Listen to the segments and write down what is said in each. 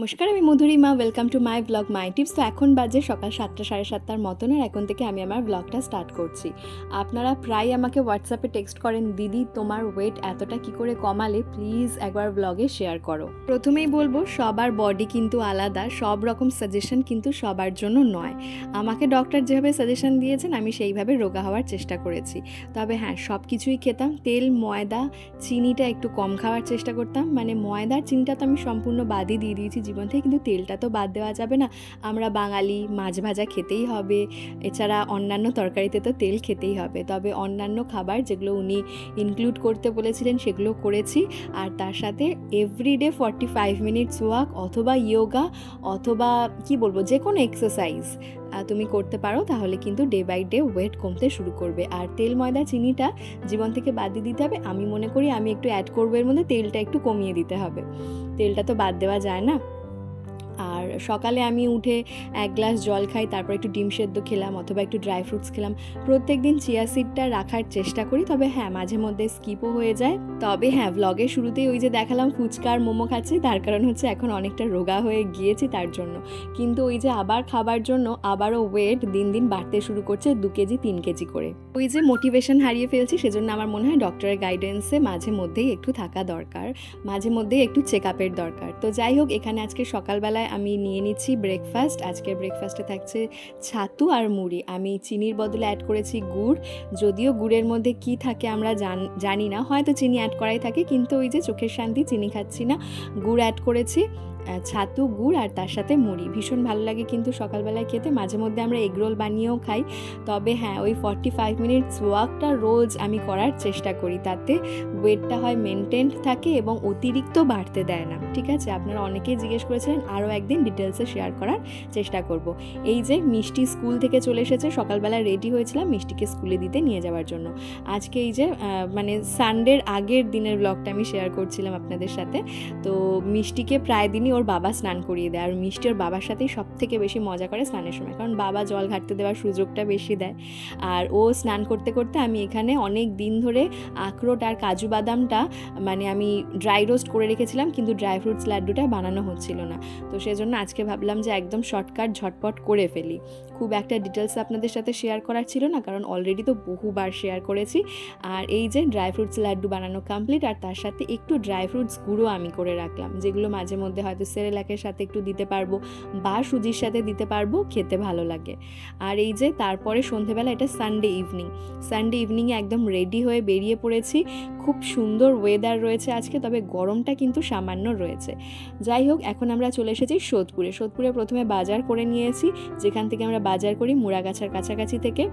নমস্কার, আমি Madhurima. Welcome to my blog my tips তো এখন বাজে সকাল সাতটা, সাড়ে সাতটার মতন, আর এখন থেকে আমি আমার ব্লগটা স্টার্ট করছি। আপনারা প্রায় আমাকে হোয়াটসঅ্যাপে টেক্সট করেন, দিদি, তোমার ওয়েট এতটা কি করে কমালে? প্লিজ একবার ব্লগে শেয়ার করো। প্রথমেই বলব, সবার বডি কিন্তু আলাদা, সব রকম সাজেশন কিন্তু সবার জন্য নয়। আমাকে ডক্টর যেভাবে সাজেশন দিয়েছেন, আমি সেইভাবে রোগা হওয়ার চেষ্টা করেছি। তবে হ্যাঁ সব কিছুই খেতাম। তেল, ময়দা, চিনিটা একটু কম খাওয়ার চেষ্টা করতাম। মানে ময়দার, চিনিটা তো আমি সম্পূর্ণ বাদই দিয়ে দিয়েছি জীবন থেকে কিন্তু তেলটা তো বাদ দেওয়া যাবে না। আমরা বাঙালি, মাছ ভাজা খেতেই হবে। এছাড়া অন্যান্য তরকারিতে তো তেল খেতেই হবে। তবে অন্যান্য খাবার যেগুলো উনি ইনক্লুড করতে বলেছিলেন সেগুলো করেছি। আর তার সাথে everyday forty five minutes walk অথবা ইয়োগা অথবা কি বলব যে কোনো এক্সারসাইজ তুমি করতে পারো। তাহলে কিন্তু ডে বাই ডে ওয়েট কমতে শুরু করবে। আর তেল, ময়দা, চিনিটা জীবন থেকে বাদ দিয়ে দিতে হবে। আমি মনে করি আমি একটু অ্যাড করব, এর মধ্যে তেলটা একটু কমিয়ে দিতে হবে। তেলটা তো বাদ দেওয়া যায় না। আর সকালে আমি উঠে এক গ্লাস জল খাই, তারপর একটু ডিম সেদ্ধ খেলাম অথবা একটু ড্রাই ফ্রুটস খেলাম। প্রত্যেক দিন চিয়া সিডটা রাখার চেষ্টা করি, তবে হ্যাঁ মাঝে মধ্যে স্কিপও হয়ে যায়। তবে হ্যাঁ ব্লগের শুরুতেই ওই যে দেখালাম ফুচকার মোমো খাচ্ছি, তার কারণ হচ্ছে এখন অনেকটা রোগা হয়ে গিয়েছি তার জন্য। কিন্তু ওই যে আবার খাবার জন্য আবারও ওয়েট দিন দিন বাড়তে শুরু করছে দু কেজি, তিন কেজি করে। ওই যে মোটিভেশন হারিয়ে ফেলছি, সেজন্য আমার মনে হয় ডক্টরের গাইডেন্সে মাঝে মধ্যেই একটু থাকা দরকার, মাঝে মধ্যেই একটু চেক আপের দরকার। তো যাই হোক, এখানে আজকে সকালবেলায় আমি নিয়ে নিচ্ছি ব্রেকফাস্ট আজকের ব্রেকফাস্টে থাকছে ছাতু আর মুড়ি। আমি চিনির বদলে অ্যাড করেছি গুড়। যদিও গুড়ের মধ্যে কি থাকে আমরা জান- না। হয়তো চিনি অ্যাড করাই থাকে, কিন্তু ওই যে চোখের শান্তি, চিনি খাচ্ছি না। গুড় অ্যাড করেছি। ছাতু, গুড় আর তার সাথে মুড়ি। ভীষণ ভালো লাগে কিন্তু সকালবেলায় খেতে। মাঝে মধ্যে আমরা এগরোল বানিয়েও খাই। তবে হ্যাঁ ওই ফর্টি ফাইভ মিনিটস ওয়াকটা রোজ আমি করার চেষ্টা করি। তাতে ওয়েটটা হয় মেনটেন্ড থাকে এবং অতিরিক্ত বাড়তে দেয় না। ঠিক আছে? আপনারা অনেকেই জিজ্ঞেস করেছিলেন, আরও একদিন ডিটেলসে শেয়ার করার চেষ্টা করব। এই যে মিষ্টি স্কুল থেকে চলে এসেছে, সকালবেলা রেডি হয়েছিলাম মিষ্টিকে স্কুলে দিতে নিয়ে যাওয়ার জন্য। আজকে এই যে মানে সানডের আগের দিনের ব্লগটা আমি শেয়ার করছিলাম আপনাদের সাথে। তো মিষ্টিকে প্রায় দিনই ওর বাবা স্নান করিয়ে দেয়। আর মিষ্টি ওর বাবার সাথেই সব থেকে বেশি মজা করে স্নানের সময়। কারণ বাবা জল ঘাটতে দেওয়ার সুযোগটা বেশি দেয়। আর ও স্নান করতে করতে আমি এখানে অনেক দিন ধরে আখরোট আর কাজু বাদামটা মানে আমি ড্রাই রোস্ট করে রেখেছিলাম, কিন্তু ড্রাই ফ্রুটস লাড্ডুটা বানানো হচ্ছিল না। তো সেজন্য আজকে ভাবলাম যে একদম শর্টকাট ঝটপট করে ফেলি। খুব একটা ডিটেলস আপনাদের সাথে শেয়ার করার ছিল না, কারণ অলরেডি তো বহুবার শেয়ার করেছি। আর এই যে ড্রাই ফ্রুটস লাড্ডু বানানো কমপ্লিট আর তার সাথে একটু ড্রাই ফ্রুটস গুঁড়ো আমি করে রাখলাম, যেগুলো মাঝে মধ্যে হয়তো সেরেলাকের সাথে একটু দিতে পারব বা সুজির সাথে দিতে পারব, খেতে ভালো লাগে। আর এই যে তারপরে সন্ধেবেলা এটা সানডে ইভিনিং সানডে ইভিনিংয়ে একদম রেডি হয়ে বেরিয়ে পড়েছি। খুব সুন্দর ওয়েদার রয়েছে আজকে, তবে গরমটা কিন্তু সামান্য রয়েছে। যাই হোক, এখন আমরা চলে এসেছি সোদপুরে। সোদপুরে প্রথমে বাজার করে নিয়েছি, যেখান থেকে আমরা বাজার করি মুড়াগাছার কাছাকাছি থেকে।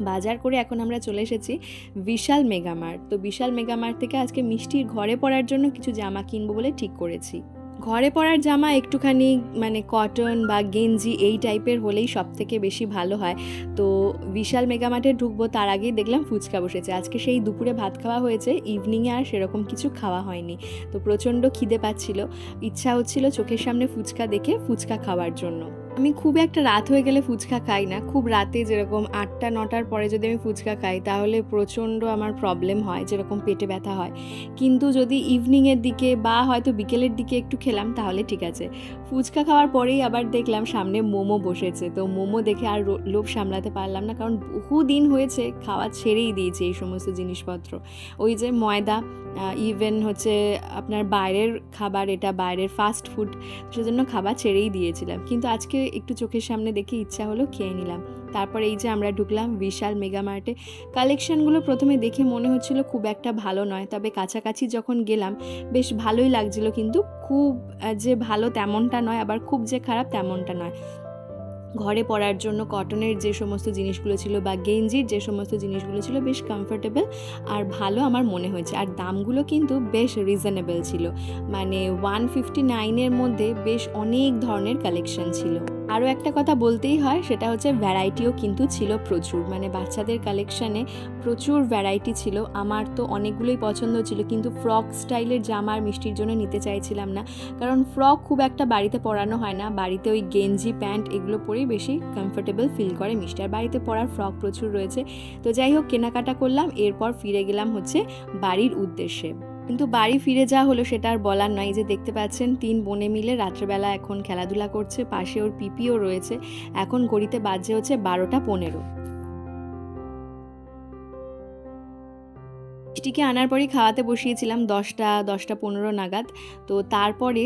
বাজার করে এখন আমরা চলে এসেছি বিশাল মেগামার্ট। তো বিশাল মেগামার্ট থেকে আজকে মিষ্টির ঘরে পরার জন্য কিছু জামা কিনবো বলে ঠিক করেছি। ঘরে পরার জামা একটুখানি মানে কটন বা গেঞ্জি এই টাইপের হলেই সব থেকে বেশি ভালো হয়। তো বিশাল মেগামার্টে ঢুকবো, তার আগেই দেখলাম ফুচকা বসেছে। আজকে সেই দুপুরে ভাত খাওয়া হয়েছে ইভিনিংয়ে আর সেরকম কিছু খাওয়া হয়নি। তো প্রচণ্ড খিদে পাচ্ছিল। ইচ্ছা হচ্ছিল চোখের সামনে ফুচকা দেখে ফুচকা খাওয়ার জন্য। আমি খুব একটা রাত হয়ে গেলে ফুচকা খাই না। খুব রাতে যেরকম আটটা, নটার পরে যদি আমি ফুচকা খাই, তাহলে প্রচণ্ড আমার প্রবলেম হয়, যেরকম পেটে ব্যথা হয়। কিন্তু যদি ইভিনিংয়ের দিকে বা হয়তো বিকেলের দিকে একটু খেলাম, তাহলে ঠিক আছে। ফুচকা খাওয়ার পরেই আবার দেখলাম সামনে মোমো বসেছে। তো মোমো দেখে আর লোভ সামলাতে পারলাম না, কারণ বহু দিন হয়েছে, খাওয়া ছেড়েই দিয়েছি এই সমস্ত জিনিসপত্র। ওই যে ময়দা ইভেন হচ্ছে আপনার বাইরের খাবার, এটা বাইরের ফাস্ট ফুড সেজন্য খাবার ছেড়েই দিয়েছিলাম। কিন্তু আজকে একটু চোখের সামনে দেখে ইচ্ছা হলো খেয়ে নিলাম। তারপর এই যে আমরা ঢুকলাম বিশাল মেগামার্টে কালেকশনগুলো প্রথমে দেখে মনে হচ্ছিল খুব একটা ভালো নয়, তবে কাছাকাছি যখন গেলাম বেশ ভালোই লাগছিল কিন্তু খুব যে ভালো তেমনটা নয়, আবার খুব যে খারাপ তেমনটা নয়। ঘরে পরার জন্য কটনের যে সমস্ত জিনিসগুলো ছিল বা গেঞ্জির যে সমস্ত জিনিসগুলো ছিল বেশ কমফোর্টেবল আর ভালো আমার মনে হয়েছে। আর দামগুলো কিন্তু বেশ রিজনেবল ছিল। মানে ওয়ান ফিফটি নাইনের মধ্যে বেশ অনেক ধরনের কালেকশন ছিল। আরও একটা কথা বলতেই হয়, সেটা হচ্ছে ভ্যারাইটিও কিন্তু ছিল প্রচুর। মানে বাচ্চাদের কালেকশানে প্রচুর ভ্যারাইটি ছিল। আমার তো অনেকগুলোই পছন্দ ছিল, কিন্তু ফ্রক স্টাইলের জামা আর মিষ্টির জন্য নিতে চাইছিলাম না। কারণ ফ্রক খুব একটা বাড়িতে পরানো হয় না। বাড়িতে ওই গেঞ্জি, প্যান্ট এগুলো পরেই বেশি কমফোর্টেবল ফিল করে মিষ্টি। আর বাড়িতে পরার ফ্রক প্রচুর রয়েছে। তো যাই হোক, কেনাকাটা করলাম, এরপর ফিরে গেলাম হচ্ছে বাড়ির উদ্দেশ্যে। কিন্তু বাড়ি ফিরে যা হলো সেটা আর বলার নয়। যে দেখতে পাচ্ছেন, তিন বোনে মিলে রাত্রেবেলা এখন খেলাধুলা করছে, পাশে ওর পিপিও রয়েছে। এখন ঘড়িতে বাজে হচ্ছে বারোটা পনেরো। মিষ্টিকে আনার পরেই খাওয়াতে বসিয়েছিলাম দশটা দশটা পনেরো নাগাদ। তো তারপরে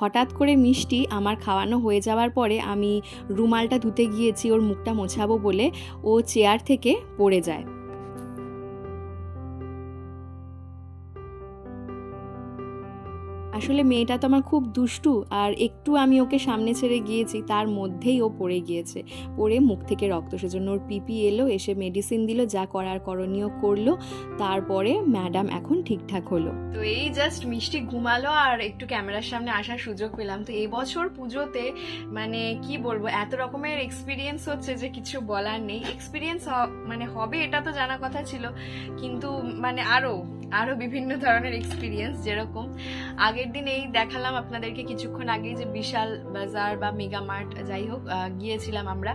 হঠাৎ করে মিষ্টি আমার খাওয়ানো হয়ে যাওয়ার পরে আমি রুমালটা ধুতে গিয়েছি, ওর মুখটা মোছাবো বলে ও চেয়ার থেকে পড়ে যায়। আসলে মেয়েটা তো আমার খুব দুষ্টু, আর একটু আমি ওকে সামনে ছেড়ে গিয়েছি, তার মধ্যেই ও পড়ে গিয়েছে। পড়ে মুখ থেকে রক্ত, সেজন্য ওর পিপি এলো, এসে মেডিসিন দিল, যা করার করণীয় করল। তারপরে ম্যাডাম এখন ঠিকঠাক হলো। তো এই জাস্ট মিষ্টি ঘুমালো, আর একটু ক্যামেরার সামনে আসার সুযোগ পেলাম। তো এই বছর পুজোতে মানে কি বলব, এত রকমের এক্সপিরিয়েন্স হচ্ছে যে কিছু বলার নেই। এক্সপিরিয়েন্স মানে হবে এটা তো জানা কথা ছিল, কিন্তু মানে আরও আরও বিভিন্ন ধরনের এক্সপিরিয়েন্স যেরকম। আগের দিন এই দেখালাম আপনাদেরকে কিছুক্ষণ আগেই যে বিশাল বাজার বা মেগা মার্ট যাই হোক গিয়েছিলাম আমরা।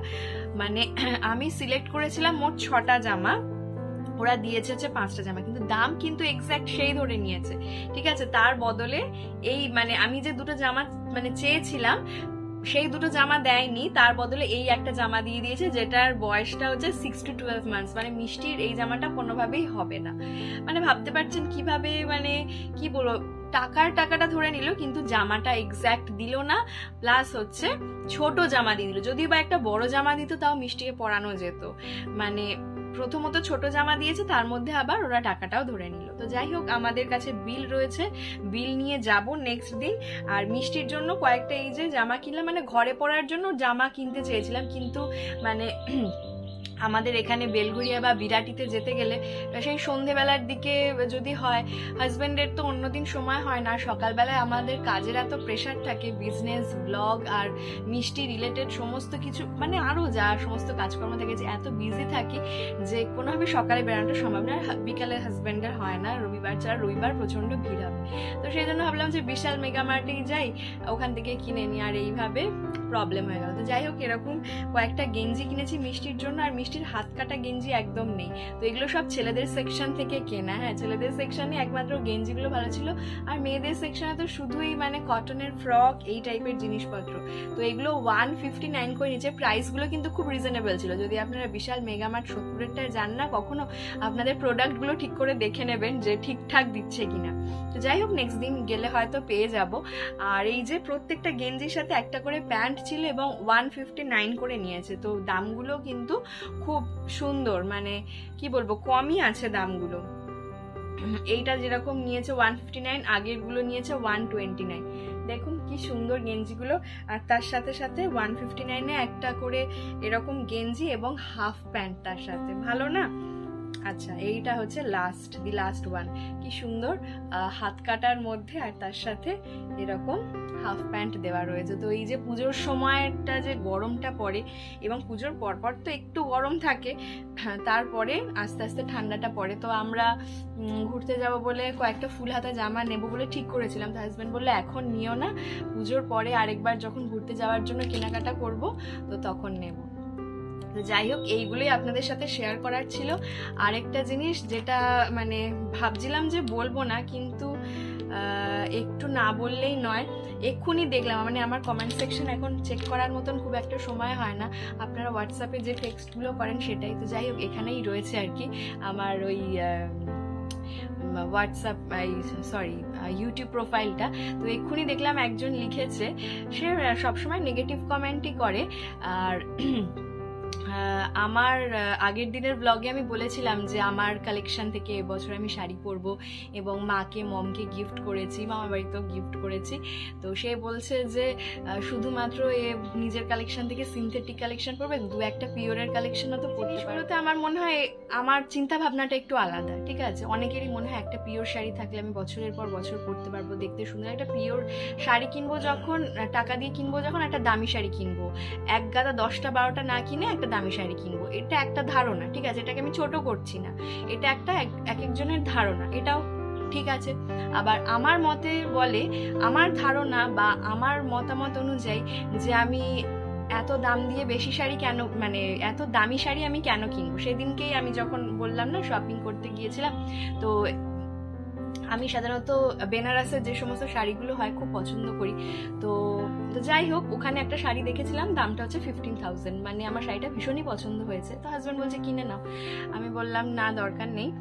মানে আমি সিলেক্ট করেছিলাম মোট ছটা জামা। ওরা দিয়েছে হচ্ছে পাঁচটা জামা, কিন্তু দাম কিন্তু এক্স্যাক্ট সেই ধরে নিয়েছে। ঠিক আছে? তার বদলে এই মানে আমি যে দুটো জামা মানে চেয়েছিলাম, সেই দুটো জামা দেয়নি। তার বদলে এই একটা জামা দিয়ে দিয়েছে, যেটার বয়সটা হচ্ছে সিক্স টু টুয়েলভ মান্থস মানে মিষ্টির এই জামাটা কোনোভাবেই হবে না। মানে ভাবতে পারছেন কীভাবে মানে কি বলব? টাকার টাকাটা ধরে নিল, কিন্তু জামাটা এক্স্যাক্ট দিল না প্লাস হচ্ছে ছোট জামা দিয়ে দিল। যদিও বা একটা বড় জামা দিত, তাও মিষ্টিকে পরানো যেত। মানে প্রথমত ছোট জামা দিয়েছে, তার মধ্যে আবার ওরা টাকাটাও ধরে নিল। তো যাই হোক, আমাদের কাছে বিল রয়েছে। বিল নিয়ে যাব নেক্সট দিন। আর মিষ্টির জন্য কয়েকটা এই যে জামা কিনলাম মানে ঘরে পরার জন্য জামা কিনতে চেয়েছিলাম, কিন্তু মানে আমাদের এখানে বেলঘুরিয়া বা বিরাটিতে যেতে গেলে সেই সন্ধেবেলার দিকে যদি হয় হাজব্যান্ডের তো অন্যদিন সময় হয় না। সকালবেলায় আমাদের কাজের এত প্রেশার থাকে বিজনেস ব্লগ আর মিষ্টি রিলেটেড সমস্ত কিছু মানে আরও যা সমস্ত কাজকর্ম থাকে যে এত বিজি থাকি যে কোনোভাবে সকালে বেরোনোটা সম্ভব না। বিকালে হাজব্যান্ডের হয় না, রবিবার ছাড়া রবিবার প্রচণ্ড ভিড় হবে। তো সেই জন্য ভাবলাম যে বিশাল মেগা মার্টেই যাই, ওখান থেকে কিনে নিই। আর এইভাবে প্রবলেম হয়ে গেল। তো যাই হোক, এরকম কয়েকটা গেঞ্জি কিনেছি মিষ্টির জন্য, আর মিষ্টির হাত কাটা গেঞ্জি একদম নেই। তো এগুলো সব ছেলেদের সেকশন থেকে কেনা। হ্যাঁ ছেলেদের সেকশনে একমাত্র গেঞ্জিগুলো ভালো ছিল। আর মেয়েদের সেকশনে তো শুধুই মানে কটনের ফ্রক এই টাইপের জিনিসপত্র। তো এগুলো ওয়ান ফিফটি নাইন করে নিচে প্রাইসগুলো কিন্তু খুব রিজনেবল ছিল। যদি আপনারা বিশাল মেগামার্ট সত্তরেরটায় যান না, কখনো আপনাদের প্রোডাক্টগুলো ঠিক করে দেখে নেবেন যে ঠিকঠাক দিচ্ছে কিনা। তো যাই হোক নেক্সট দিন গেলে হয়তো পেয়ে যাব। আর এই যে প্রত্যেকটা গেঞ্জির সাথে একটা করে প্যান্ট ছিল এবং ওয়ান ফিফটি নাইন করে নিয়েছে। তো দামগুলো কিন্তু খুব সুন্দর মানে কি বলব, কমই আছে দামগুলো। এইটা যেরকম নিয়েছে ওয়ান ফিফটি নাইন আগেরগুলো নিয়েছে ওয়ান টোয়েন্টি নাইন দেখুন কি সুন্দর গেঞ্জিগুলো, আর তার সাথে সাথে ওয়ান ফিফটি নাইনে একটা করে এরকম গেঞ্জি এবং হাফ প্যান্ট তার সাথে। ভালো না? আচ্ছা এইটা হচ্ছে লাস্ট দি লাস্ট ওয়ান কি সুন্দর হাত কাটার মধ্যে আর তার সাথে এরকম হাফ প্যান্ট দেওয়া রয়েছে। তো এই যে পুজোর সময়টা যে গরমটা পড়ে এবং পুজোর পরপর তো একটু গরম থাকে, তারপরে আস্তে আস্তে ঠান্ডাটা পড়ে। তো আমরা ঘুরতে যাব বলে কয়েকটা ফুল হাতা জামা নেব বলে ঠিক করেছিলাম। তো হাজব্যান্ড বলল, এখন নিও না, পুজোর পরে আরেকবার যখন ঘুরতে যাওয়ার জন্য কেনাকাটা করব, তো তখন নেব। যাই হোক, এইগুলোই আপনাদের সাথে শেয়ার করার ছিল। আরেকটা জিনিস যেটা মানে ভাবছিলাম যে বলব না, কিন্তু একটু না বললেই নয়, এক্ষুনি দেখলাম। মানে আমার কমেন্ট সেকশন এখন চেক করার মতন খুব একটা সময় হয় না। আপনারা হোয়াটসঅ্যাপে যে টেক্সটগুলো করেন সেটাই। তো যাই হোক, এখানেই রয়েছে আর কি। আমার ওই হোয়াটসঅ্যাপ সরি ইউটিউব প্রোফাইলটা তো এক্ষুনি দেখলাম একজন লিখেছে, সে সবসময় নেগেটিভ কমেন্টই করে। আর আমার আগের দিনের ব্লগে আমি বলেছিলাম যে আমার কালেকশন থেকে এবছর আমি শাড়ি পরবো এবং মাকে মমকে গিফট করেছি মামা বাড়িতেও গিফট করেছি। তো সে বলছে যে শুধুমাত্র এ নিজের কালেকশন থেকে সিনথেটিক কালেকশন পরবে দু একটা পিওরের কালেকশনও তো পরতে পারতে আমার মনে হয় আমার চিন্তা ভাবনাটা একটু আলাদা ঠিক আছে? অনেকেরই মনে হয় একটা পিওর শাড়ি থাকলে আমি বছরের পর বছর পরতে পারব দেখতে সুন্দর। একটা পিওর শাড়ি কিনবো যখন টাকা দিয়ে কিনবো যখন একটা দামি শাড়ি কিনবো। এক গাদা দশটা বারোটা না কিনে একটা দামি শাড়ি কিনবো। এটা একটা ধারণা, ঠিক আছে? এটাকে আমি ছোট করছি না। এটা একটা এক এক একজনের ধারণা। এটাও ঠিক আছে। আবার আমার মতে বলে, আমার ধারণা বা আমার মতামত অনুযায়ী যে আমি এত দাম দিয়ে বেশি শাড়ি কেন মানে এত দামি শাড়ি আমি কেন কিনবো? সেদিনকেই আমি যখন বললাম না শপিং করতে গিয়েছিলাম, তো আমি সাধারণত বেনারসের যে সমস্ত শাড়িগুলো হয় খুব পছন্দ করি। তো তো যাই হোক, ওখানে একটা শাড়ি দেখেছিলাম, দামটা হচ্ছে ফিফটিন থাউজেন্ড মানে আমার শাড়িটা ভীষণই পছন্দ হয়েছে। তো হাজব্যান্ড বলছে, কিনে নাও। আমি বললাম, না, দরকার নেই।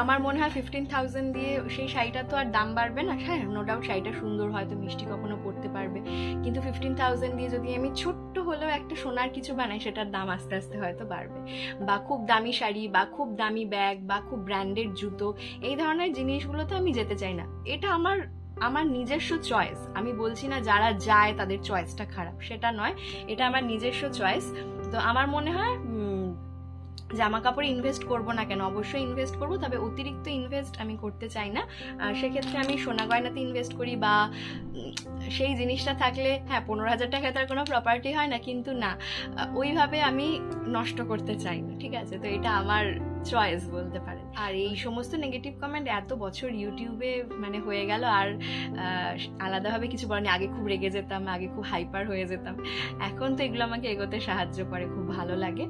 আমার মনে হয় ফিফটিন থাউজেন্ড দিয়ে সেই শাড়িটা তো আর দাম বাড়বে না। হ্যাঁ নো ডাউট শাড়িটা সুন্দর হয়তো মিষ্টি কখনো পরতে পারবে। কিন্তু ফিফটিন থাউজেন্ড দিয়ে যদি আমি ছোট্ট হলেও একটা সোনার কিছু বানাই, সেটার দাম আস্তে আস্তে হয়তো বাড়বে। বা খুব দামি শাড়ি, বা খুব দামি ব্যাগ, বা খুব ব্র্যান্ডেড জুতো, এই ধরনের জিনিসগুলোতে আমি যেতে চাই না। এটা আমার আমার নিজস্ব চয়েস আমি বলছি না যারা যায় তাদের চয়েসটা খারাপ, সেটা নয়। এটা আমার নিজস্ব চয়েস তো আমার মনে হয় জামা কাপড়ে ইনভেস্ট করব না কেন? অবশ্যই ইনভেস্ট করব, তবে অতিরিক্ত ইনভেস্ট আমি করতে চাই না। আর সেক্ষেত্রে আমি সোনা গয়নাতে ইনভেস্ট করি বা সেই জিনিসটা থাকলে হ্যাঁ পনেরো হাজার টাকা তার কোনো প্রপার্টি হয় না, কিন্তু না ওইভাবে আমি নষ্ট করতে চাই না, ঠিক আছে? তো এটা আমার চয়েস বলতে পারেন। আর এই সমস্ত নেগেটিভ কমেন্ট এত বছর ইউটিউবে মানে হয়ে গেল, আর আলাদাভাবে কিছু বলেনি আগে খুব রেগে যেতাম, আগে খুব হাইপার হয়ে যেতাম। এখন তো এগুলো আমাকে এগোতে সাহায্য করে, খুব ভালো লাগে।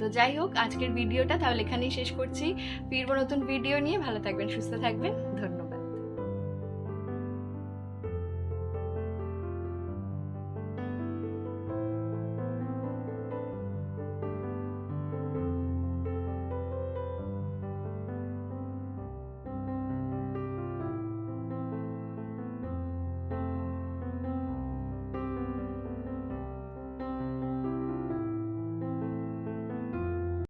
তো যাই হোক, আজকের ভিডিওটা তাহলে এখানেই শেষ করছি। ফিরবো নতুন ভিডিও নিয়ে। ভালো থাকবেন, সুস্থ থাকবেন। ধন্যবাদ।